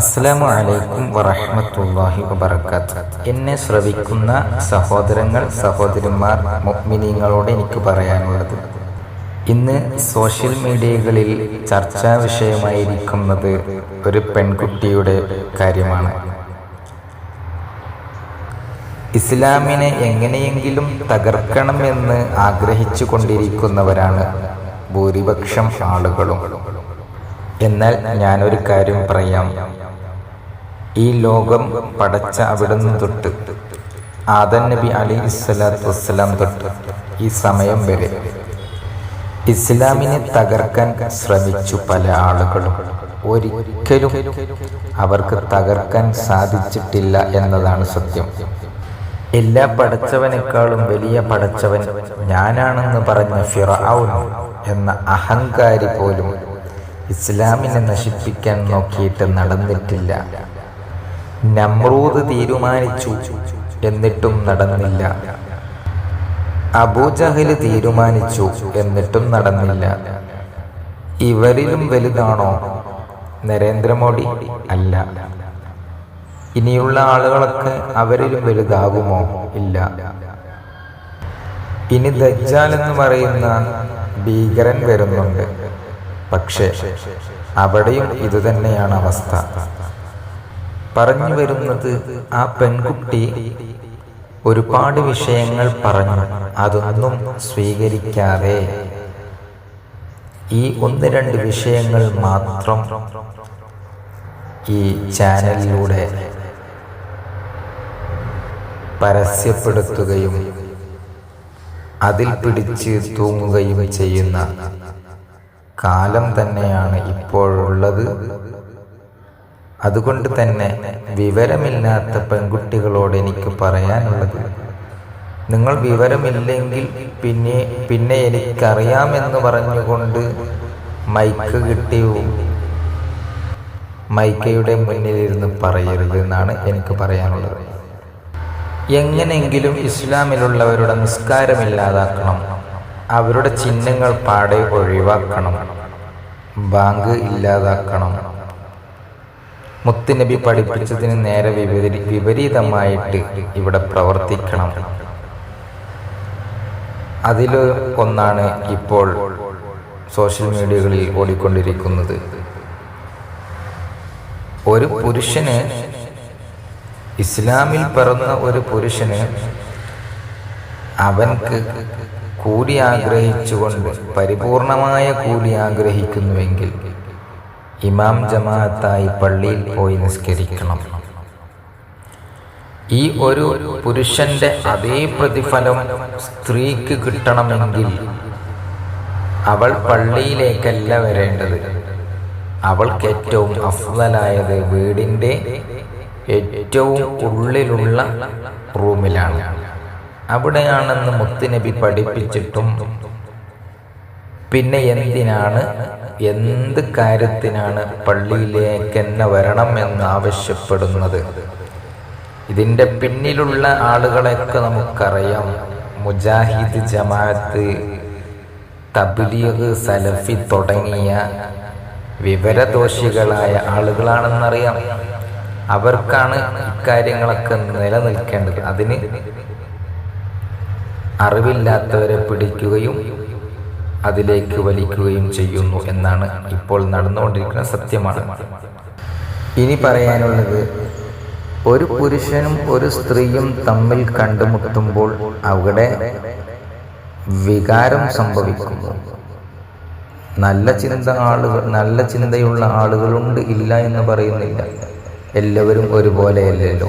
അസ്സലാമു അലൈക്കും വറഹ്മത്തുള്ളാഹി വബറകാത്ത്. എന്നെ ശ്രവിക്കുന്ന സഹോദരങ്ങൾ സഹോദരിമാർ മുഅ്മിനീങ്ങളോട് എനിക്ക് പറയാനുള്ളത് ഇന്ന് സോഷ്യൽ മീഡിയകളിൽ ചർച്ചാ വിഷയമായിരിക്കുന്നത് ഒരു പെൺകുട്ടിയുടെ കാര്യമാണ്. ഇസ്ലാമിനെ എങ്ങനെയെങ്കിലും തകർക്കണമെന്ന് ആഗ്രഹിച്ചു കൊണ്ടിരിക്കുന്നവരാണ് ഭൂരിപക്ഷം ആളുകളും. എന്നാൽ ഞാനൊരു കാര്യം പറയാം. ഈ ലോകം പടച്ച അവിടുന്ന് തൊട്ട് ആദൻ നബി അലി ഇസ്ലാത്തു വസ്സലാം തൊട്ട് ഈ സമയം വരെ ഇസ്ലാമിനെ തകർക്കാൻ ശ്രമിച്ചു പല ആളുകളും. ഒരിക്കലും അവർക്ക് തകർക്കാൻ സാധിച്ചിട്ടില്ല എന്നതാണ് സത്യം. എല്ലാ പടച്ചവനേക്കാളും വലിയ പടച്ചവൻ ഞാനാണെന്ന് പറഞ്ഞ ഫിറൌൻ എന്ന അഹങ്കാരി പോലും ഇസ്ലാമിനെ നശിപ്പിക്കാൻ നോക്കിയിട്ട് നടന്നിട്ടില്ല. നമ്രൂദ് തീരുമാനിച്ചു എന്നിട്ടും നടന്നില്ല. അബൂജഹൽ തീരുമാനിച്ചു എന്നിട്ടും നടന്നില്ല. ഇവരിലും വലുതാണോ? നരേന്ദ്രമോദി അല്ല. ഇനിയുള്ള ആളുകളൊക്കെ അവരിലും വലുതാകുമോ? ഇല്ല. ഇനി ദജ്ജാൽ എന്ന് പറയുന്ന ഭീകരൻ വരുന്നുണ്ട്. പക്ഷേ അവിടെയും ഇതുതന്നെയാണ് അവസ്ഥ. പറഞ്ഞു വരുന്നത് ആ പെൺകുട്ടി ഒരുപാട് വിഷയങ്ങൾ പറഞ്ഞു. അതൊന്നും സ്വീകരിക്കാതെ ഈ ഒന്ന് രണ്ട് വിഷയങ്ങൾ മാത്രം ഈ ചാനലിലൂടെ പരസ്യപ്പെടുത്തുകയും അതിൽ പിടിച്ച് തൂങ്ങുകയും ചെയ്യുന്ന കാലം തന്നെയാണ് ഇപ്പോഴുള്ളത് അതുകൊണ്ട് തന്നെ വിവരമില്ലാത്ത പെൺകുട്ടികളോട് എനിക്ക് പറയാനുള്ളത് നിങ്ങൾ വിവരമില്ലെങ്കിൽ പിന്നെ പിന്നെ എനിക്കറിയാമെന്ന് പറഞ്ഞുകൊണ്ട് മൈക്ക് കിട്ടിയു? മൈക്കയുടെ മുന്നിലിരുന്ന് പറയരുത് എന്നാണ് എനിക്ക് പറയാനുള്ളത്. എങ്ങനെയെങ്കിലും ഇസ്ലാമിലുള്ളവരുടെ നിസ്കാരം ഇല്ലാതാക്കണം. അവരുടെ ചിഹ്നങ്ങൾ പാടെ ഒഴിവാക്കണം. ബാങ്ക് ഇല്ലാതാക്കണം. മുത്തുനബി പഠിപ്പിച്ചതിന് നേരെ വിപരീ വിപരീതമായിട്ട് ഇവിടെ പ്രവർത്തിക്കണം. അതിൽ ഒന്നാണ് ഇപ്പോൾ സോഷ്യൽ മീഡിയകളിൽ ഓടിക്കൊണ്ടിരിക്കുന്നത്. ഒരു പുരുഷന് ഇസ്ലാമിൽ പിറന്ന ഒരു പുരുഷന് അവൻക്ക് കൂലി ആഗ്രഹിച്ചുകൊണ്ട് പരിപൂർണമായ കൂലി ആഗ്രഹിക്കുന്നുവെങ്കിൽ ഇമാം ജമാഅത്തായി പള്ളിയിൽ പോയി നിസ്കരിക്കണം. ഈ ഒരു പുരുഷന്റെ അതേ പ്രതിഫലം സ്ത്രീക്ക് കിട്ടണമെങ്കിൽ അവൾ പള്ളിയിലേക്കല്ല വരേണ്ടത്. അവൾക്ക് ഏറ്റവും അഫ്ലായത് വീടിന്റെ ഏറ്റവും ഉള്ളിലുള്ള റൂമിലാണ്. അവിടെയാണെന്ന് മുത്തുനബി പഠിപ്പിച്ചിട്ടും പിന്നെ എന്തിനാണ്? എന്ത് കാര്യത്തിനാണ് പള്ളിയിലേക്ക് എന്നെ വരണം എന്ന് ആവശ്യപ്പെടുന്നത്? ഇതിന്റെ പിന്നിലുള്ള ആളുകളെയൊക്കെ നമുക്കറിയാം. മുജാഹിദ് ജമാഅത്ത് തബ്ലീഗ് സലഫി തുടങ്ങിയ വിവരദോഷികളായ ആളുകളാണെന്നറിയാം. അവർക്കാണ് ഇക്കാര്യങ്ങളൊക്കെ നിലനിൽക്കേണ്ടത്. അതിന് അറിവില്ലാത്തവരെ പിടിക്കുകയും അതിലേക്ക് വലിക്കുകയും ചെയ്യുന്നു എന്നാണ് ഇപ്പോൾ നടന്നുകൊണ്ടിരിക്കുന്ന സത്യമാണ്. ഇനി പറയാനുള്ളത് ഒരു പുരുഷനും ഒരു സ്ത്രീയും തമ്മിൽ കണ്ടുമുട്ടുമ്പോൾ അവിടെ വികാരം സംഭവിക്കുന്നു. നല്ല ചിന്ത ആളുകൾ നല്ല ചിന്തയുള്ള ആളുകളുണ്ട് ഇല്ല എന്ന് പറയുന്നില്ല. എല്ലാവരും ഒരുപോലെയല്ലല്ലോ.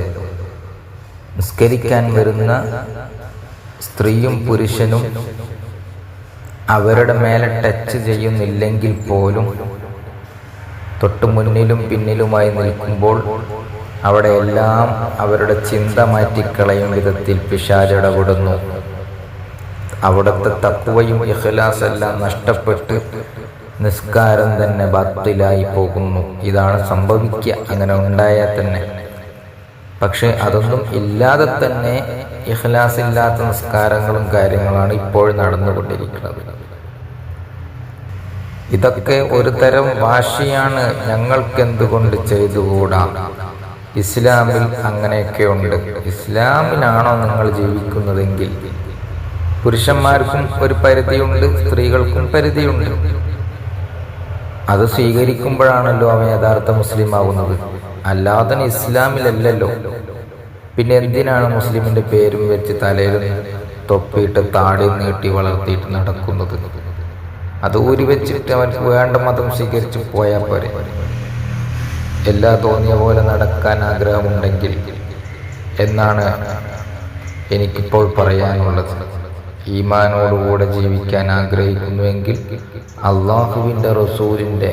നിസ്കരിക്കാൻ വരുന്ന സ്ത്രീയും പുരുഷനും അവരുടെ മേലെ ടച്ച് ചെയ്യുന്നില്ലെങ്കിൽ പോലും തൊട്ടു മുന്നിലും പിന്നിലുമായി നിൽക്കുമ്പോൾ അവിടെ എല്ലാം അവരുടെ ചിന്ത മാറ്റിക്കളയും വിധത്തിൽ പിശാചിടപെടുന്നു അവിടുത്തെ തക്കുവയും ഇഹ്ലാസെല്ലാം നഷ്ടപ്പെട്ട് നിസ്കാരം തന്നെ ബാത്തിലായി പോകുന്നു. ഇതാണ് സംഭവിക്കുക. അങ്ങനെ ഉണ്ടായാൽ തന്നെ. പക്ഷെ അതൊന്നും ഇല്ലാതെ തന്നെ ഇഖ്ലാസ് ഇല്ലാത്ത നിസ്കാരങ്ങളും കാര്യങ്ങളാണ് ഇപ്പോൾ നടന്നുകൊണ്ടിരിക്കുന്നത്. ഇതൊക്കെ ഒരു തരം വാശിയാണ് ഞങ്ങൾക്കെന്തുകൊണ്ട് ചെയ്തുകൂടാ? ഇസ്ലാമിൽ അങ്ങനെയൊക്കെ ഉണ്ട് ഇസ്ലാമിലാണോ നിങ്ങൾ ജീവിക്കുന്നതെങ്കിൽ? പുരുഷന്മാർക്കും ഒരു പരിധിയുണ്ട് സ്ത്രീകൾക്കും പരിധിയുണ്ട്. അത് സ്വീകരിക്കുമ്പോഴാണല്ലോ അവൻ യഥാർത്ഥ മുസ്ലിം ആകുന്നത് അല്ലാതെ ഇസ്ലാമിലല്ലല്ലോ. പിന്നെ എന്തിനാണ് മുസ്ലിമിന്റെ പേരും വെച്ച് തലയിൽ തൊപ്പിയിട്ട് താടി നീട്ടി വളർത്തിയിട്ട് നടക്കുന്നത്? അത് ഊരി വെച്ചിട്ട് അവർക്ക് വേണ്ട മതം സ്വീകരിച്ചു പോയാൽ പോരെ. എല്ലാ തോന്നിയ പോലെ നടക്കാൻ ആഗ്രഹമുണ്ടെങ്കിൽ എന്നാണ് എനിക്കിപ്പോൾ പറയാനുള്ളത്. ഈമാനോടുകൂടെ ജീവിക്കാൻ ആഗ്രഹിക്കുന്നുവെങ്കിൽ അള്ളാഹുവിന്റെ റസൂലിന്റെ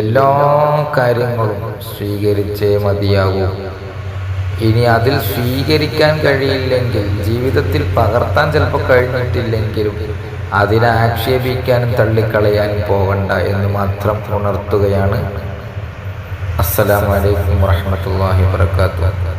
എല്ലാ കാര്യങ്ങളും സ്വീകരിച്ചേ മതിയാകൂ. ഇനി അതിൽ സ്വീകരിക്കാൻ കഴിയില്ലെങ്കിൽ ജീവിതത്തിൽ പകർത്താൻ ചിലപ്പോൾ കഴിഞ്ഞിട്ടില്ലെങ്കിലും അതിനെ ആക്ഷേപിക്കാനും തള്ളിക്കളയാനും പോകണ്ട എന്ന് മാത്രം ഉണർത്തുകയാണ്. അസ്സലാമലൈക്കും വാഹമത്തല്ലാഹി വാത്തു